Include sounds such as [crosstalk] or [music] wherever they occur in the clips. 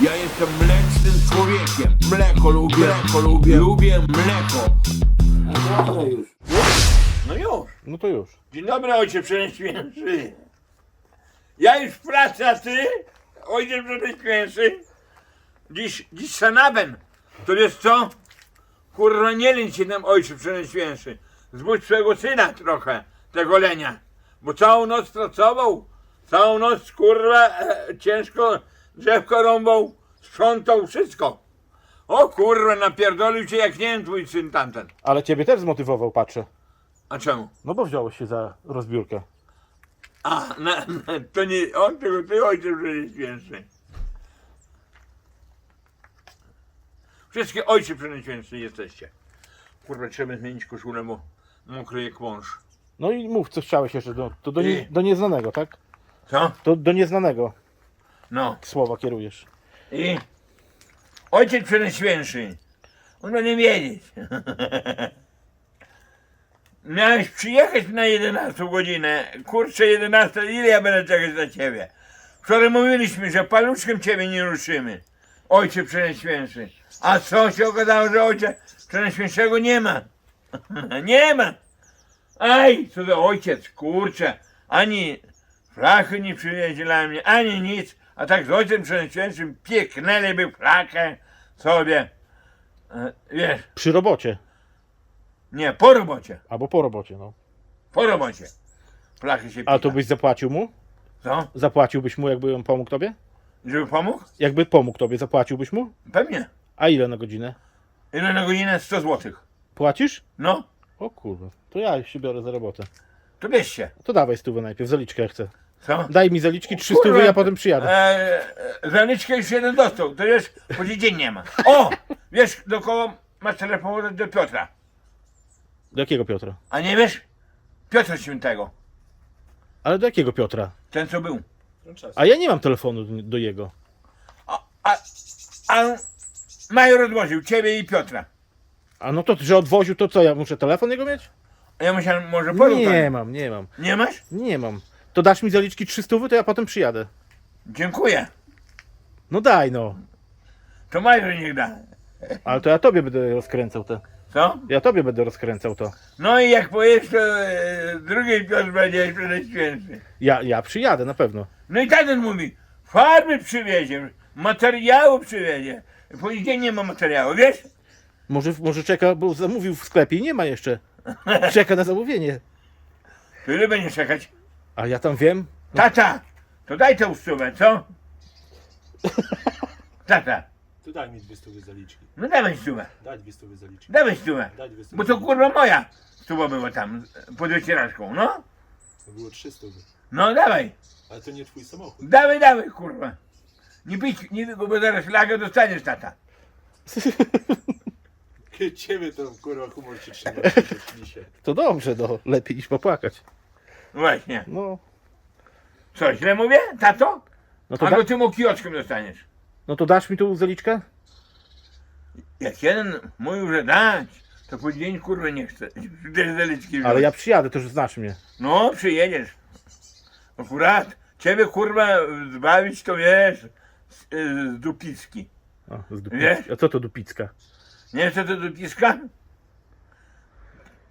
Ja jestem mlecznym człowiekiem. Mleko lubię, mleko lubię, lubię mleko. No już. No już. No to już. Dzień dobry, ojcze przenieśmięszy. Ja już w pracy, a ty? Ojciec przenieśmięszy. Dziś, dziś sanabem. To wiesz co? Kurwa, nie lęć się nam, ojcze przenieśmięszy. Zbudź swojego syna trochę, tego lenia. Bo całą noc pracował. Całą noc, kurwa, e, ciężko drzewko rąbał, sprzątał, wszystko. O kurwa, napierdolił cię jak nie wiem twój syn tamten. Ale ciebie też zmotywował, patrzę. A czemu? No bo wziąłeś się za rozbiórkę. A, na, na, to nie on, tylko ty ojciec przenieświętszy. Wszystkie ojcy przenieświętszy jesteście. Kurwa, trzeba zmienić koszulę, bo mokry jak wąż. No i mów, co chciałeś jeszcze. Do, to do, nie, do nieznanego, tak? Co? To do nieznanego No. słowa kierujesz. I ojciec przenieświętszy. On będzie wiedzieć. [laughs] Miałeś przyjechać na 11 godzinę. Kurczę, 11, ile ja będę czekać na ciebie? Wczoraj mówiliśmy, że paluszkiem ciebie nie ruszymy. Ojcze Przenajświętszy. A co się okazało, że ojca Przenajświętszego nie ma? [laughs] nie ma. Aj, co za ojciec, kurczę. Ani flachy nie przywiezie dla mnie, ani nic. A tak z ojcem Przenajświętszym pieknęliby flachę sobie. E, Wiesz, Przy robocie. nie, po robocie. Albo po robocie, no. Po robocie. Flachy się A to byś zapłacił mu? Co? Zapłaciłbyś mu, jakby on pomógł tobie? Żeby pomógł? Jakby pomógł tobie, zapłaciłbyś mu? Pewnie. A ile na godzinę? Ile na godzinę? 100 złotych. Płacisz? No, O kurwa, to ja się biorę za robotę. to bierz się. To dawaj stówę najpierw, zaliczkę chcę. Co? Daj mi zaliczki, trzy Kurwa, stówy, ja potem przyjadę. E, zaliczkę już jeden dostał, to wiesz, po dzień nie ma. O! Wiesz, do kogo masz telefon do Piotra. Do jakiego Piotra? A nie wiesz? Piotra Świętego. Ale do jakiego Piotra? Ten, co był. A ja nie mam telefonu do, do jego. A, a, a Major odłożył ciebie i Piotra. A no to, że odwoził, to co, ja muszę telefon jego mieć? A ja myślałem, może podał Nie tam. mam, nie mam. Nie masz? Nie mam. To dasz mi zaliczki 300, to ja potem przyjadę. Dziękuję. No daj no. To Major niech da. Ale to ja tobie będę rozkręcał to. Co? Ja tobie będę rozkręcał to. No i jak powiesz, to e, drugi Piotr będzie Przenajświętszy. Ja, ja przyjadę na pewno. No i ten mówi, farby przywiezie, materiału przywiezie. Dzień nie ma materiału, wiesz? Może, może czeka, bo zamówił w sklepie i nie ma jeszcze. Czeka na zamówienie. To ile będzie czekać? A ja tam wiem. Tata, to daj tę stówę, co? [laughs] Tata, To daj mi dwie stówy zaliczki. no dawaj stówę, Daj dwie stówy zaliczki. dawaj stówę. Daj dwie stówy Bo to kurwa moja stuwa była tam, pod wycieraczką, no? To było trzy stówy. No dawaj, Ale to nie twój samochód. dawaj, dawaj, kurwa. Nie pić, nie, bo zaraz lagę dostaniesz, tata. [laughs] Ciebie to kurwa humor cię trzyma. [laughs] To dobrze, no. Lepiej niż popłakać. Właśnie. No. Co, źle mówię, tato? No to, A da, go tym okijoczkiem dostaniesz. no to dasz mi tu zaliczkę? Jak jeden mówił, że dać, to dzień kurwa nie chce. Te zaliczki Ale wziąć. ja przyjadę, to już znasz mnie. No, przyjedziesz. Akurat ciebie kurwa zbawić to wiesz z, z dupicki. O, z Nie? Dupicka. A co to Dupicka? Nie wiesz co to dupiska?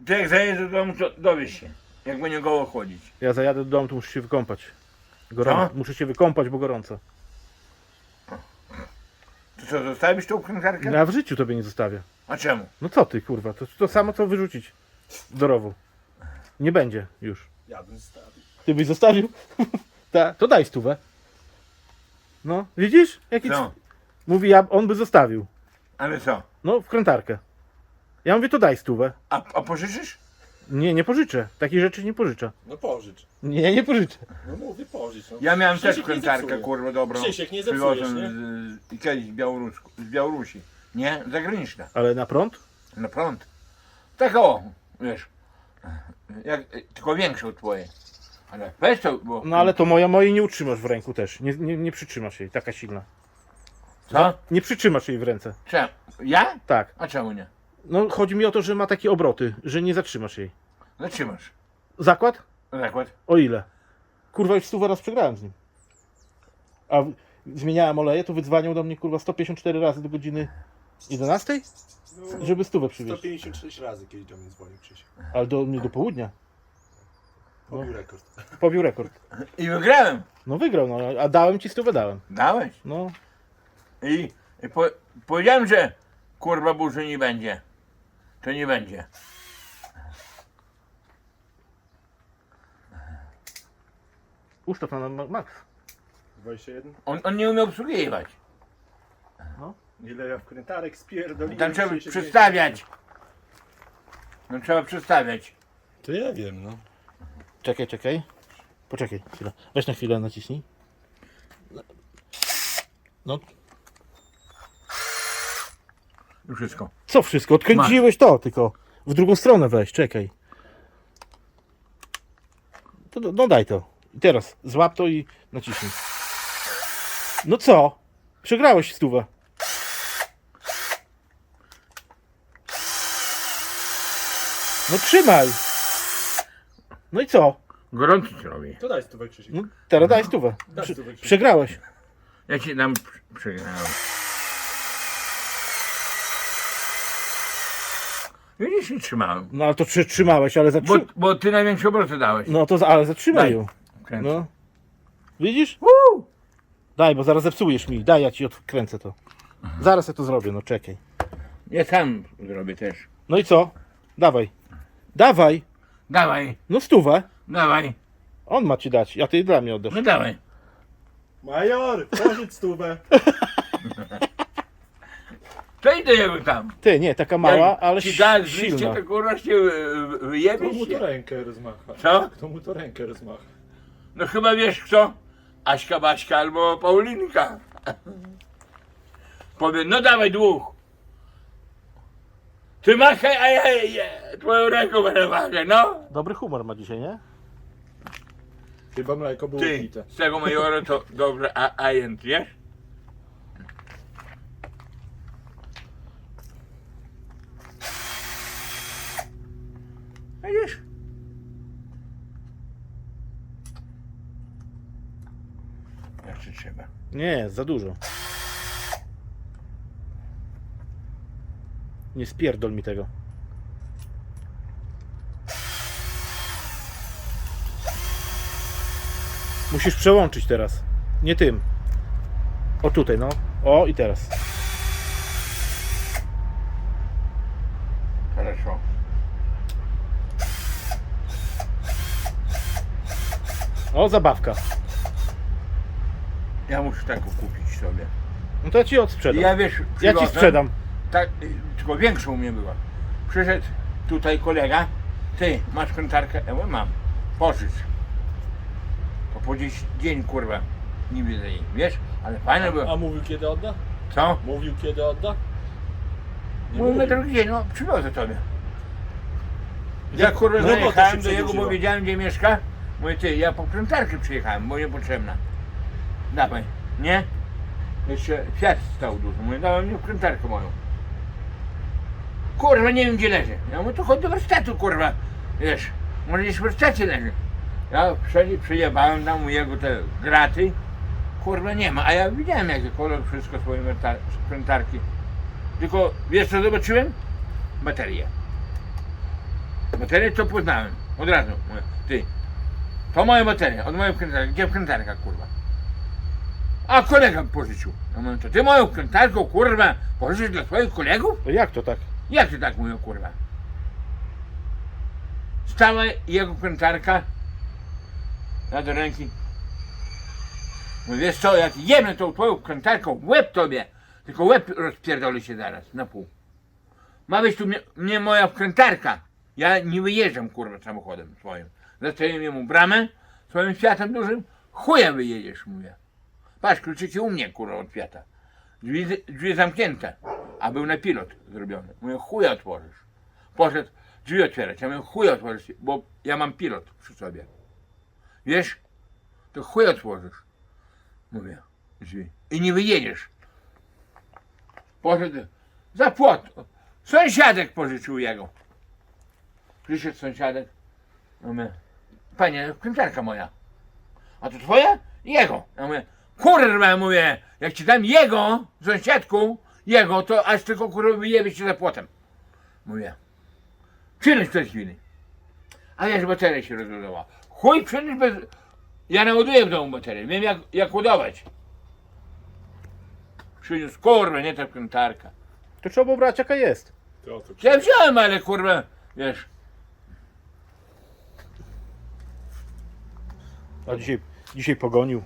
Ty jak zajedziesz do domu, to dowiesz się. Jak będzie goło chodzić. Ja zajadę do domu, to muszę się wykąpać. Gorąco. Co? Muszę się wykąpać, bo gorąco. To co, zostawisz tą kręgarkę? Ja w życiu tobie nie zostawię. A czemu? No co ty, kurwa, to to samo co wyrzucić do rowu. Nie będzie już. Ja bym stawił. Ty byś zostawił? [laughs] Ta, to daj stówę. No, widzisz? Jaki? Mówi, ja, on by zostawił. Ale co? No, w krętarkę. Ja mówię, to daj stówę. A, a pożyczysz? Nie, nie pożyczę. Takich rzeczy nie pożyczę. No pożycz. Nie, nie pożyczę. No mówię pożycz. No. Ja miałem też Krzysiek nie krętarkę, zepsuje. kurwa, dobrą. Krzysiek, nie zepsujesz, Przywiozłem z, z, kiedyś z, Białorusku, z Białorusi. Nie? Zagraniczna. Ale na prąd? Na prąd. Tak o, wiesz. Jak, tylko większe od twojej. Ale weź to, bo... No ale to moja, mojej nie utrzymasz w ręku też. Nie, nie, nie przytrzymasz jej, taka silna. Co? Nie przytrzymasz jej w ręce. Czemu? Ja? Tak. A czemu nie? No chodzi mi o to, że ma takie obroty, że nie zatrzymasz jej. Zatrzymasz. Zakład? Zakład. O ile? Kurwa, już stu raz przegrałem z nim. A w- zmieniałem oleje, to wydzwaniał do mnie kurwa 154 razy do godziny 11? No, Żeby stówę przywieźć. 156 razy kiedyś do mnie dzwonił Krzysiek. Ale do mnie do południa. Pobił rekord. Pobił rekord. I wygrałem. No wygrał, no, a dałem ci stówę, dałem. Dałeś. No, I, i po, powiedziałem, że kurwa burzy nie będzie. To nie będzie. ustaw na na max. 21? On, on nie umie obsługiwać. Ile ja wkrętarek spierdoliłem. Tam trzeba Krzysiek przestawiać. No trzeba przestawiać. To ja wiem, no. Czekaj, czekaj. Poczekaj chwilę. Weź na chwilę naciśnij. No, I wszystko. co wszystko? Odkręciłeś to, tylko w drugą stronę weź, czekaj. To, no, no daj to. I teraz złap to i naciśnij. No co? Przegrałeś stówę. No trzymaj. No i co? Gorąco ci robi. To daj stówę Krzysiek. No, teraz daj stówę. Daj Prze- stówę Krzysiek. przegrałeś. Ja ci dam pr- przegrałem. Widzisz, nie trzymałem. No ale to trzy, trzymałeś, ale Bo, zatrzymaj. bo ty największe obroty dałeś. No to za- ale zatrzymaj Daj. ją. Kręcę. No. Widzisz? Uuu. Daj, bo zaraz zepsujesz mi. Daj, ja ci odkręcę to. Zaraz ja to zrobię, no czekaj. Ja sam zrobię też. No i co? Dawaj. Dawaj. Dawaj, No stówę. dawaj, On ma ci dać, a ty dla mnie oddasz. no dawaj. Major, pożycz stówę. [laughs] To jego tam. Ty, nie, taka mała, Jak ale ci si- zliście, silna. to kurwa się y, Kto mu to się. rękę rozmacha? Co? Kto mu to rękę rozmacha? No chyba wiesz kto? Aśka, Baśka albo Paulinka. [laughs] Powie, no dawaj dwóch. Ty machaj, a ja twoją ręką będę machać, no. Dobry humor ma dzisiaj, nie? Chyba mleko było Ty, pite. z tego majora to [laughs] dobrze, a agent, wiesz? Jeszcze trzeba. Nie, za dużo. Nie spierdol mi tego. Musisz przełączyć teraz. Nie tym. O tutaj, no. O i teraz. Хорошо. O, zabawka. Ja muszę taką kupić sobie. No to ja ci odsprzedam. Ja wiesz, Ja ci przywiozłem- sprzedam. Tak, y, tylko większą u mnie była. Przyszedł tutaj kolega, ty, masz kontarkę? Ja mówię, mam, pożycz. To po dziś dzień, kurwa, nie widzę jej, wiesz? Ale fajne A było. mówił kiedy odda? Co? Mówił kiedy odda? Nie mówił. drugi dzień, no, przywiozę tobie. Ja kurwa No bo to zajechałem się do jego, bo przedłużyło. wiedziałem gdzie mieszka. Mówię, ty, ja po krętarkę przyjechałem, bo niepotrzebna. Dawaj, nie? Jeszcze Fiat stał dużo, mówię, dawaj mi krętarkę moją. Kurwa, nie wiem gdzie leży. Ja mówię, to chodź do warsztatu, kurwa. Wiesz, może gdzieś w warsztacie leży. Ja wszędzie przyjebałem tam u jego te graty. Kurwa, nie ma. A ja widziałem jaki kolor, wszystko swoje werta- krętarki. Tylko, wiesz co zobaczyłem? Baterię. Baterię to poznałem. Od razu. Mówię, ty, to moja bateria, od mojej krętarki. Gdzie krętarka, kurwa? A kolega pożyczył. Ja mówię, to ty moją krętarką, kurwa, pożyczysz dla swoich kolegów? To jak to tak? Jak ty tak mówią, kurwa? Stała jego krętarka na do ręki. Mówię, wiesz co, jak jemę tą twoją krętarką łeb tobie, tylko łeb rozpierdoli się zaraz na pół. Ma być tu mnie, mnie moja krętarka. Ja nie wyjeżdżam, kurwa, samochodem swoim. Zastawiam mu bramę, swoim Fiatem dużym, chuja wyjedziesz, mówię. Patrz, kluczyki u mnie, kurwa, od. Drzwi, drzwi zamknięte, a był na pilot zrobiony. Mówię, chuja otworzysz. Poszedł drzwi otwierać. Ja mówię, chuja otworzysz, bo ja mam pilot przy sobie. Wiesz? To chuj otworzysz. Mówię, drzwi. I nie wyjedziesz. Poszedł za płot. Sąsiadek pożyczył jego. Przyszedł sąsiadek. Mówię, panie, krętarka moja. A to twoja? Jego. Ja mówię, Kurwa, mówię, jak ci dam jego, sąsiadku, jego, to aż tylko kurwa wyjebie się za płotem. Mówię, przynieś tej chwili. A wiesz, bateria się rozładowała. Chuj, przynieś bez... Ja naładuję w domu baterię, wiem jak, jak ładować. Przyniósł, kurwa, nie ta krętarka. To trzeba było brać jaka jest. To, to Ja wziąłem, ale kurwa, wiesz, A dzisiaj, dzisiaj pogonił.